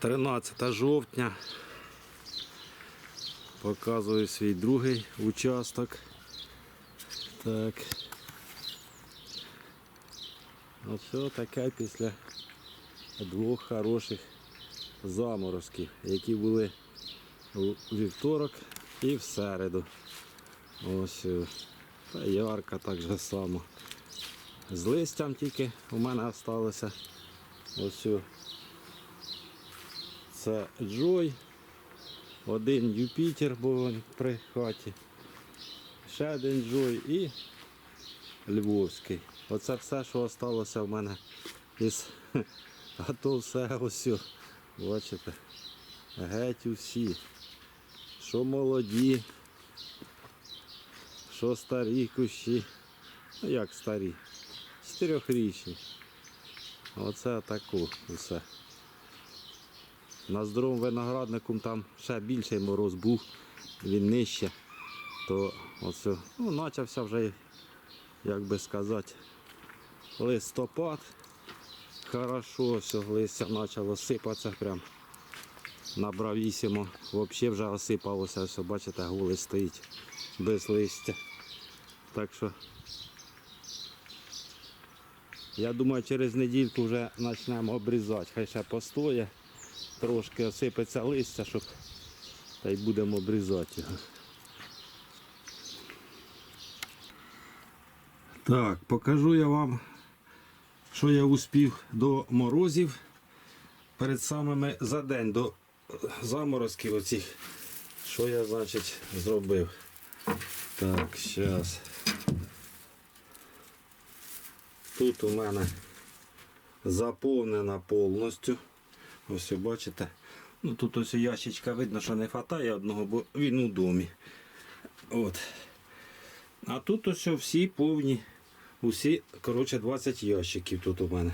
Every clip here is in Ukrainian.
13 жовтня. Показую свій другий участок. Так. Оце таке після двох хороших заморозків, які були у вівторок і в середу. Ось е, та ярка так же само. З листям тільки у мене залишилося. Ось о. Це Джой. Один Юпітер був при хаті. Ще один Джой і Львовський. Оце все, що залишилося в мене із. А то все ось. Бачите? Геть усі. Що молоді, що старі кущі. Ну як старі? Чотирьохрічні. Оце таку усе. На здоровому винограднику там ще більший мороз був, він нижче. То оце, ну, почався вже, як би сказати, листопад. Хорошо, все, листя почало сипатися прям. Набравісімо. Взагалі вже осипалося, все, бачите, голий стоїть без листя. Так що я думаю, через недільку вже почнемо обрізати. Хай ще постоє, трошки осипеться листя, щоб та й будемо обрізати його. Так, покажу я вам, що я успів до морозів перед самими за день до заморозків оцих. Що я, значить, зробив? Так, зараз. Тут у мене заповнена повністю. Ось бачите. Ну тут ось ящичка видно, що не вистачає одного, бо він у домі. От. А тут ось всі повні, усі, коротше, 20 ящиків тут у мене.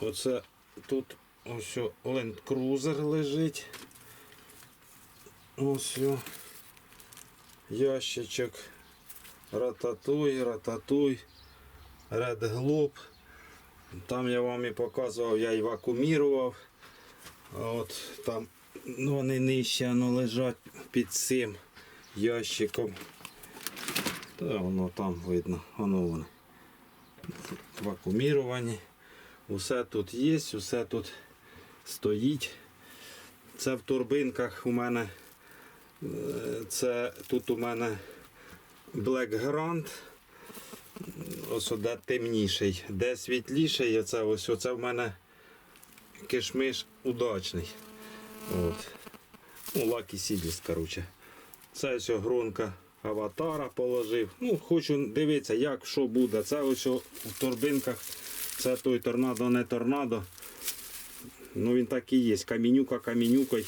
Оце тут ось Land Cruiser лежить. Ось ящичок. Рататуй, рататуй. Red Globe. Там я вам і показував, я і вакуумірував. От там ну, вони нижче ну, лежать під цим ящиком. Та воно там видно, воно вони. Вакууміровані. Усе тут є, усе тут стоїть. Це в турбинках у мене. е, Це тут у мене Black Grand ось де темніший, де світліший, оце ось оце в мене кишмиш удачний. От. Ну, лакі сідліс, коротше. Це ось гронка аватара положив. Ну, хочу дивитися, як що буде. Це ось в торбинках. Це той торнадо, не торнадо. Ну він так і є. Камінюка камінюкой.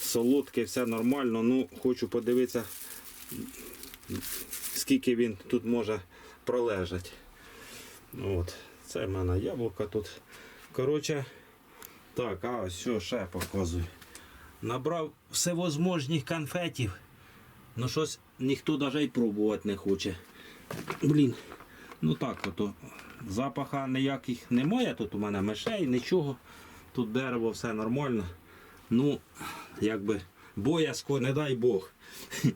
Солодкий, все нормально. Ну, хочу подивитися, скільки він тут може пролежать. От. Це в мене яблука тут. Коротше, так, а ось ще показую. Набрав всевозможних конфетів. Ну щось ніхто навіть пробувати не хоче. Блін. Ну так ото. Запаха ніяких немає. Тут у мене мишей, нічого. Тут дерево, все нормально. Ну, якби боязко, не дай Бог.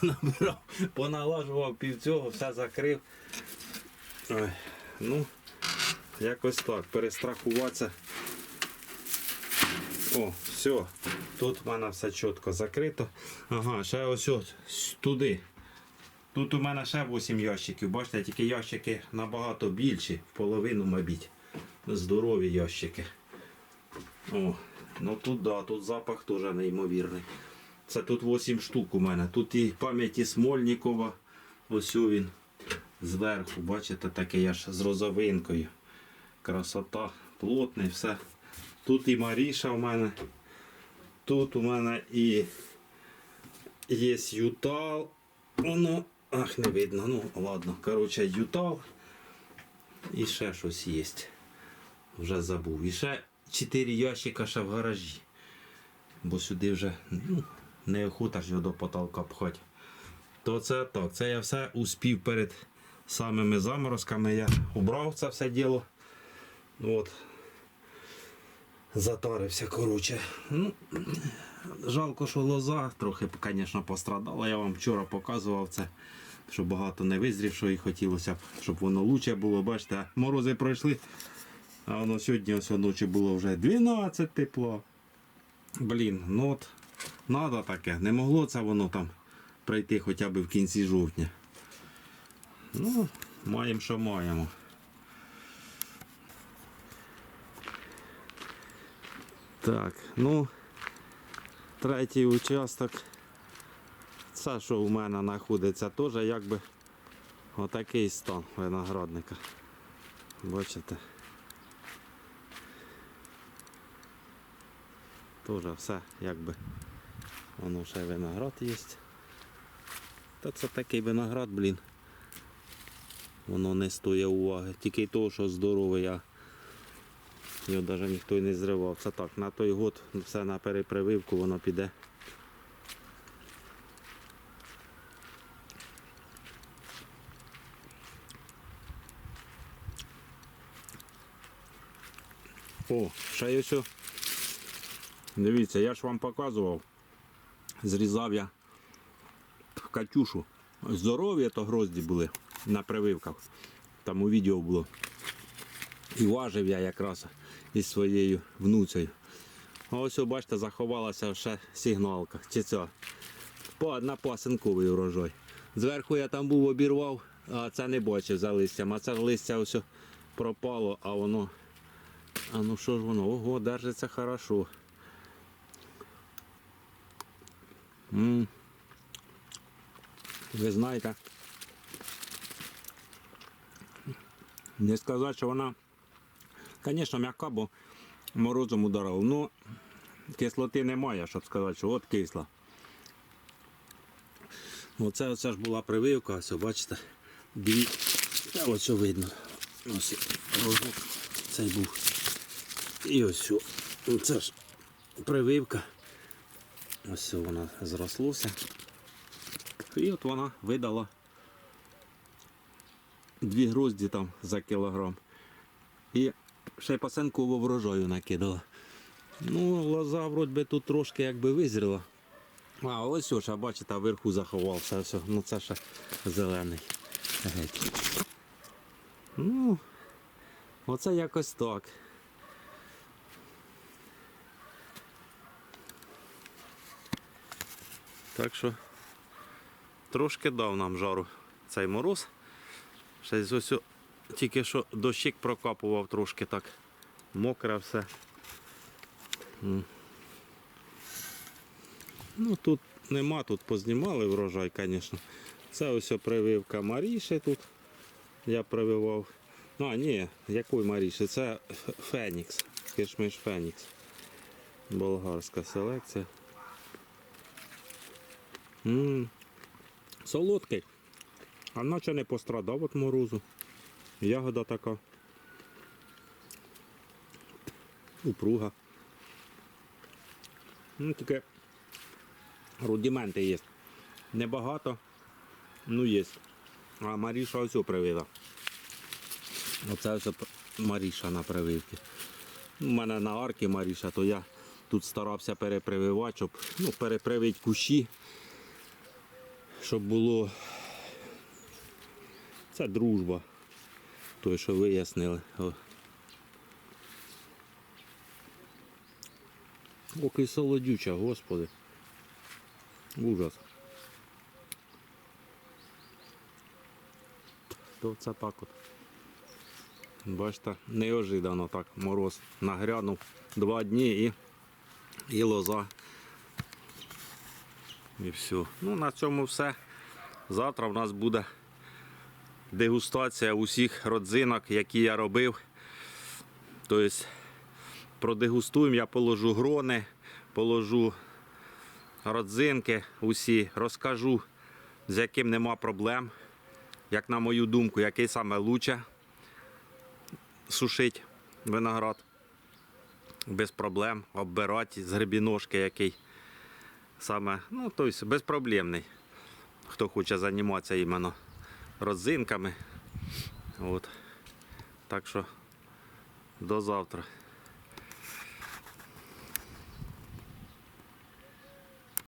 Понабирав, поналажував пів цього, все закрив. Ой, ну, якось так, перестрахуватися. О, все. Тут в мене все чітко закрито. Ага, ще ось от, туди. Тут у мене ще 8 ящиків. Бачите, тільки ящики набагато більші, в половину, мабуть. Здорові ящики. О, ну тут да, тут запах теж неймовірний. Це тут 8 штук у мене. Тут і пам'яті Смольникова. Ось він зверху, бачите, таке аж з розовинкою. Красота, плотний, все. Тут і Маріша у мене. Тут у мене і є Ютал. Воно, ах, не видно, ну ладно. Коротше, Ютал. І ще щось є. Вже забув. І ще 4 ящика ще в гаражі. Бо сюди вже ну, неохота ж його до потолка пхати. То це так, це я все успів перед самими заморозками. Я убрав це все діло. От. затарився, коротше. Ну, жалко, що лоза трохи, звісно, пострадала. Я вам вчора показував це, що багато не визрівшого і хотілося б, щоб воно лучше було. Бачите, морози пройшли, а воно сьогодні ось ночі було вже 12 тепло. Блін, ну от надо таке. Не могло це воно там пройти хоча б в кінці жовтня. Ну, маємо, що маємо. Так, ну, третій участок. Це, що у мене знаходиться, теж якби отакий стан виноградника. Бачите? Теж все якби воно ще виноград є. Та це такий виноград, блін. Воно не стоїть уваги. Тільки того, що здоровий, а його навіть ніхто й не зривав. Це так, на той год все на перепрививку воно піде. О, ще є ось. Дивіться, я ж вам показував. Зрізав я Катюшу. Здорові то грозді були на прививках. Там у відео було. І важив я якраз із своєю внуцею. А ось, бачите, заховалася ще сигналка. Чи це? На пасинковий урожай. Зверху я там був обірвав, а це не бачив за листям. А це листя ось пропало, а воно. А ну що ж воно? Ого, держиться хорошо. Ви знаєте. Не сказати, що вона, звісно, м'яка, бо морозом ударив. Ну, кислоти немає, щоб сказати, що от кисла. Оце, оце ж була прививка, ось бачите, дві. Ось видно. Ось рожок цей був. І ось що. Це ж прививка. Ось вона зрослося. І от вона видала дві грозді там за кілограм. І ще й пасенково врожаю накидала. Ну, лоза вроді би тут трошки якби визріла. А ось ось, а бачите, вверху заховався. Ось, ну це ще зелений. Геть. Ну, оце якось так. Так що трошки дав нам жару цей мороз. Ще ось тільки що дощик прокапував трошки так. Мокре все. Ну тут нема, тут познімали врожай, звісно. Це ось прививка Маріші тут. Я прививав. Ну, а ні, якої Маріші? Це Фенікс. Кишмиш Фенікс. Болгарська селекція. М Солодкий. А наче не пострадав від морозу. Ягода така. Упруга. Ну, таке рудименти є. Небагато, ну є. А Маріша ось привила. Оце ось Маріша на прививці. У мене на арки Маріша, то я тут старався перепрививати, щоб ну, перепривити кущі, щоб було це дружба. Той, що вияснили. О. Ох солодюча, господи. Ужас. То це так от. Бачите, неожиданно так мороз нагрянув два дні і, і лоза. І все. Ну на цьому все. Завтра в нас буде дегустація усіх родзинок, які я робив. Тобто продегустуємо, я положу грони, положу родзинки усі, розкажу, з яким нема проблем. Як на мою думку, який саме лучше сушить виноград без проблем, оббирати з грибіножки, який саме, ну, тобто безпроблемний, хто хоче займатися іменно родзинками. От. Так що до завтра.